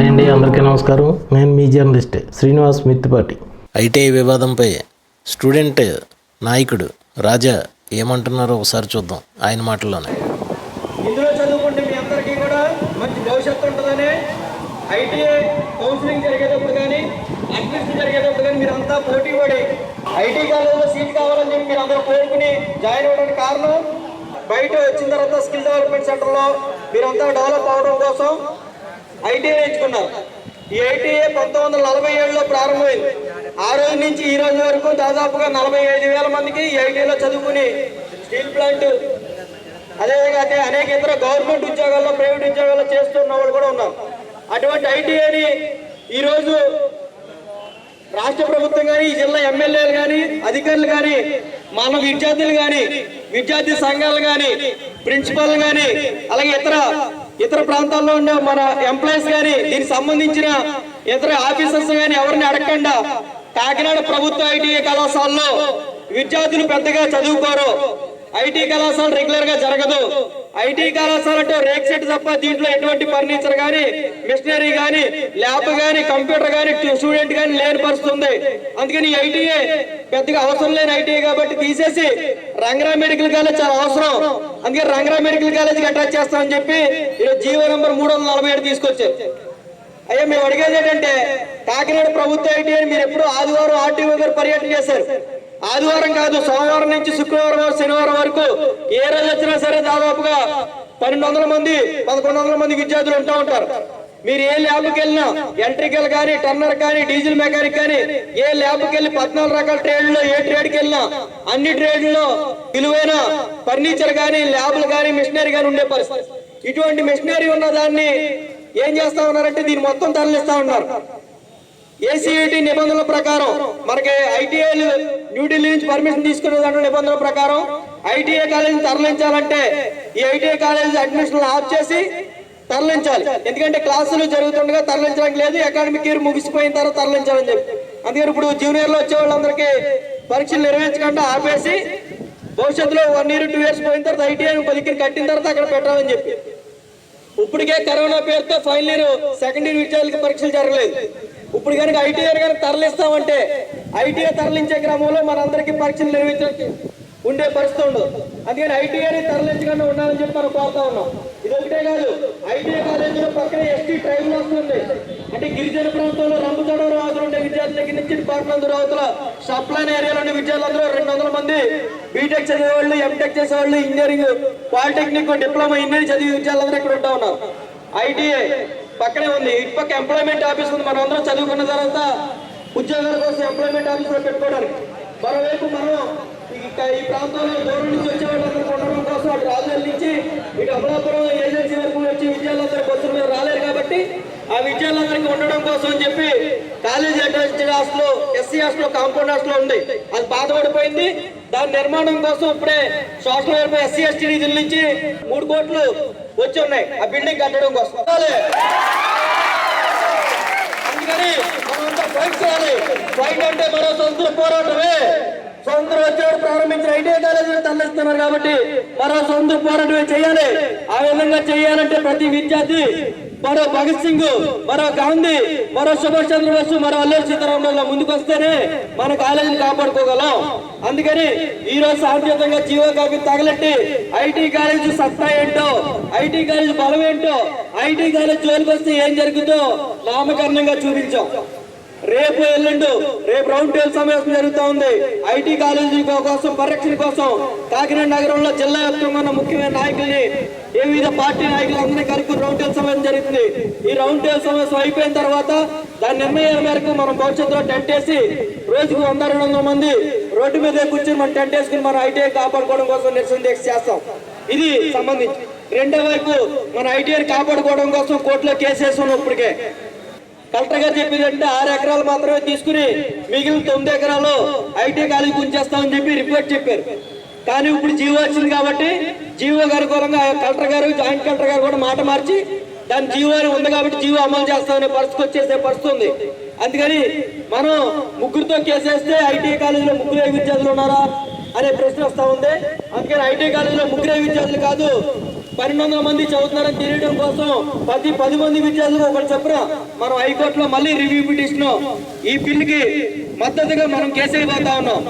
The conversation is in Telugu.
హాయ్ అండి అందరికీ నమస్కారం. నేను మీ జర్నలిస్ట్ శ్రీనివాస్ మిత్తిపాటి. ఐటీఐ వివాదంపై స్టూడెంట్ నాయకుడు రాజా ఏమంటున్నారో ఒకసారి చూద్దాం ఆయన మాటల్లోనే. ఇందులో చదువుకుంటే మీ అందరికీ కూడా మంచి భవిష్యత్తు ఉంటుందని ఐటీఐ కౌన్సిలింగ్ జరిగేటప్పుడు కానీ అడ్మిషన్ జరిగేటప్పుడు కానీ మీరంతా పోటీ పడి ఐటీ కాలేజీలో సీట్ కావాలని చెప్పి మీరు అందరూ కోరుకుని జాయిన్ అవ్వడానికి కారణం బయట వచ్చిన తర్వాత స్కిల్ డెవలప్మెంట్ సెంటర్లో మీరంతా డెవలప్ అవడం కోసం ఐటీఐ నేర్చుకున్నారు. ఈ ఐటీఏ పంతొమ్మిది వందల నలభై ఏడులో ప్రారంభమైంది. ఆ రోజు నుంచి ఈ రోజు వరకు దాదాపుగా నలభై ఐదు వేల మందికి ఈ ఐటీఐలో చదువుకుని స్టీల్ ప్లాంట్ అదేవిధంగా అయితే అనేక ఇతర గవర్నమెంట్ ఉద్యోగాల్లో ప్రైవేట్ ఉద్యోగాల్లో చేస్తున్న వాళ్ళు కూడా ఉన్నారు. అటువంటి ఐటీఐని ఈరోజు రాష్ట్ర ప్రభుత్వం కానీ ఈ జిల్లా ఎమ్మెల్యేలు కానీ అధికారులు కానీ మన విద్యార్థులు కానీ విద్యార్థి సంఘాలు కానీ ప్రిన్సిపాల్ కానీ అలాగే ఇతర ఇతర ప్రాంతాల్లో ఉన్న మన ఎంప్లాయీస్ కానీ దీనికి సంబంధించిన ఇతర ఆఫీసర్స్ కానీ ఎవరిని అడగకుండా కాకినాడ ప్రభుత్వ ఐటీఐ కళాశాలలో విద్యార్థులు పెద్దగా చదువుకోరు. ఐటీ కళాశాల రెగ్యులర్గా జరగదు. ఐటీ కళాశాల అంటే రేక్ సెట్ తప్ప దీంట్లో ఎటువంటి ఫర్నిచర్ కానీ మిషనరీ కానీ ల్యాబ్ కానీ కంప్యూటర్ కానీ స్టూడెంట్ కానీ లేని పరిస్థితి ఉంది అందుకని ఐటీఏ పెద్దగా అవసరం లేని ఐటీఐ కాబట్టి తీసేసి రంగరా మెడికల్ కాలేజ్ చాలా అవసరం. అందుకే రంగరా మెడికల్ కాలేజ్ అటాచ్ చేస్తామని చెప్పి ఈరోజు జీవో నంబర్ మూడు వందల నలభై ఏడు తీసుకొచ్చారు. అయ్యా మేము అడిగేది ఏంటంటే కాకినాడ ప్రభుత్వ ఐటీఐ మీరు ఎప్పుడు ఆదివారం ఆర్టీఓ గారు పర్యటన చేశారు. ఆదివారం కాదు సోమవారం నుంచి శుక్రవారం శనివారం వరకు ఏ రోజు వచ్చినా సరే దాదాపుగా పన్నెండు వందల మంది పదకొండు వందల మంది విద్యార్థులు ఉంటూ ఉంటారు. మీరు ఏ ల్యాబ్కి వెళ్ళినా ఎలక్ట్రికల్ కానీ టర్నర్ కానీ డీజిల్ మెకానిక్ కానీ ఏ ల్యాబ్కి వెళ్ళి పద్నాలుగు రకాల ట్రేడ్లో ఏ ట్రేడ్కి వెళ్ళినా అన్ని ట్రేడ్లో విలువైన ఫర్నిచర్ కానీ ల్యాబ్లు కానీ మిషనరీ కానీ ఉండే పరిస్థితి. ఇటువంటి మిషనరీ ఉన్న దాన్ని ఏం చేస్తా ఉన్నారంటే దీన్ని మొత్తం తరలిస్తా ఉన్నారు. ఏసీఐటి నిబంధనల ప్రకారం మనకి ఐటీఐలు న్యూఢిల్లీ నుంచి పర్మిషన్ తీసుకునే దాంట్లో నిబంధనల ప్రకారం ఐటీఐ కాలేజీని తరలించాలంటే ఈ ఐటీఐ కాలేజీ అడ్మిషన్లు ఆఫ్ చేసి తరలించాలి. ఎందుకంటే క్లాసులు జరుగుతుండగా తరలించడానికి లేదు అకాడమిక్ ఇయర్ ముగిసిపోయిన తర్వాత తరలించాలని చెప్పి. అందుకని ఇప్పుడు జూనియర్లో వచ్చే వాళ్ళందరికీ పరీక్షలు నిర్వహించకుండా ఆపేసి భవిష్యత్తులో వన్ ఇయర్ టూ ఇయర్స్ పోయిన తర్వాత ఐటీఐ పదికి కట్టిన తర్వాత అక్కడ పెట్టాలని చెప్పి. ఇప్పటికే కరోనా పేరుతో ఫైనల్ ఇయర్ సెకండ్ ఇయర్ విద్యార్థులకు పరీక్షలు జరగలేదు. ఇప్పుడు కనుక ఐటీఐ కనుక తరలిస్తామంటే ఐటీఐ తరలించే క్రమంలో మనందరికీ పరీక్షలు నిర్వహించ ఉండే పరిస్థితి ఉండదు. అందుకని ఐటీఆర్ తరలించకుండా ఉండాలని చెప్పి మనం కోరుతా ఉన్నాం. ఇది ఒకటే కాదు ఐటీఐ కాలేజీలో పక్కన ఎస్టీ ట్రైబల్ వస్తుంది అంటే గిరిజన ప్రాంతంలో రంగుచోడవరం ఆదులు ఉండే విద్యార్థుల దగ్గర నుంచి డిపార్ట్మెంట్ అవతల సప్లైన్ ఏరియాలో ఉండే విద్యార్థులందరూ రెండు వందల మంది బీటెక్ చదివే వాళ్ళు ఎంటెక్ చేసే వాళ్ళు ఇంజనీరింగ్ పాలిటెక్నిక్ డిప్లొమా ఇంజనీరింగ్ చదివే విద్యార్థులందరూ ఇక్కడ ఉంటా ఉన్నారు. ఐటీఐ పక్కనే ఉంది. ఇటుపక్క ఎంప్లాయ్మెంట్ ఆఫీస్ ఉంది. మనం అందరం చదువుకున్న తర్వాత ఉద్యోగాల కోసం ఎంప్లాయ్మెంట్ ఆఫీస్లో పెట్టుకోవడానికి. మరోవైపు మనం ఈ- ఈ ప్రాంతంలో దూరం నుంచి వచ్చే వాళ్ళందరూ ఉండడం కోసం అటు రాజుల నుంచి ఇటు అమలాపురం ఏజెన్సీ వరకు వచ్చి విద్యార్థులందరూ బస్సుల మీద రాలేరు కాబట్టి ఆ విద్యార్థులందరికీ ఉండడం కోసం అని చెప్పి college attached hostel SC hostel compound hostel ఉంది. అది బాధపడిపోయింది. దాని నిర్మాణం కోసం ఇప్పుడే సోషల్ వెల్ఫేర్ ఎస్సీ ఎస్టీ నిధుల నుంచి మూడు కోట్లు వచ్చి ఉన్నాయి. ఆ బిల్డింగ్ కట్టడం కోసం. అందుకని మనమంతా ఫైట్ చేయాలి. ఫైట్ అంటే మరో స్వతంత్ర పోరాటమే. స్వతంత్రం వచ్చేవాడు ప్రారంభించిన ఐటీఐ కాలేజీలు తరలిస్తున్నారు కాబట్టి మరో సొంత పోరాటమే చేయాలి. ఆ విధంగా చేయాలంటే ప్రతి విద్యార్థి మరో భగత్ సింగ్ మరో గాంధీ మరో సుభాష్ చంద్రబోస్ మరో అల్లూరి సీతారామరావు ముందుకు వస్తేనే మన కాలేజీని కాపాడుకోగలం. అందుకని ఈ రోజు శాంతియుతంగా జీవో కాపీ తగలెట్టి ఐటీ కాలేజీ సత్తా ఏంటో ఐటీ కాలేజ్ బలం ఏంటో ఐటీ కాలేజ్ జోలికి వస్తే ఏం జరుగుతుందో నామకరణంగా చూపించాం. రేపు ఎల్లుండు రేపు రౌండ్ టేబుల్ సమావేశం జరుగుతూ ఉంది. ఐటీ కాలేజీ కోసం పరిరక్షణ కోసం కాకినాడ నగరంలో జిల్లా వ్యాప్తంగా ఉన్న ముఖ్యమైన నాయకుల్ని ఏ వివిధ పార్టీ నాయకులందరినీ కలుపుకుని రౌండ్ టేబుల్ సమావేశం జరుగుతుంది. ఈ రౌండ్ టేబుల్ సమావేశం అయిపోయిన తర్వాత దాని నిర్ణయం మేరకు మనం భవిష్యత్తులో టెంట్ వేసి రోజుకు వంద రెండు వందల మంది రోడ్డు మీద కూర్చొని మనం టెంట్ వేసుకుని మన ఐటీఐ కాపాడుకోవడం కోసం నిరసన దీక్ష చేస్తాం. ఇది సంబంధించి. రెండో వైపు మన ఐటీఐ కాపాడుకోవడం కోసం కోర్టులో కేసు వేస్తున్నాం ఇప్పటికే. కలెక్టర్ గారు చెప్పింది అంటే ఆరు ఎకరాలు మాత్రమే తీసుకుని మిగిలిన తొమ్మిది ఎకరాలు ఐటీ కాలేజీ ఉంచేస్తామని చెప్పి రిపోర్ట్ చెప్పారు. కానీ ఇప్పుడు జీవో వచ్చింది కాబట్టి జీవో గారి అనుకూలంగా కలెక్టర్ గారు జాయింట్ కలెక్టర్ గారు కూడా మాట మార్చి దాని జీవో అని ఉంది కాబట్టి జీవో అమలు చేస్తామనే పరిస్థితి వచ్చేసే పరిస్థితి ఉంది. అందుకని మనం ముగ్గురితో కేసేస్తే ఐటీ కాలేజీలో ముగ్గురే విద్యార్థులు ఉన్నారా అనే ప్రశ్న వస్తూ ఉంది. అందుకని ఐటీ కాలేజీలో ముగ్గురే విద్యార్థులు కాదు పన్నెండు వందల మంది చదువుతున్నారని తెలియడం కోసం పది పది మంది విద్యార్థులు ఒకటి చెప్పిన మనం హైకోర్టులో మళ్ళీ రివ్యూ పిటిషన్. ఈ బిల్లుకి మద్దతుగా మనం కేసులు పోతా ఉన్నాం.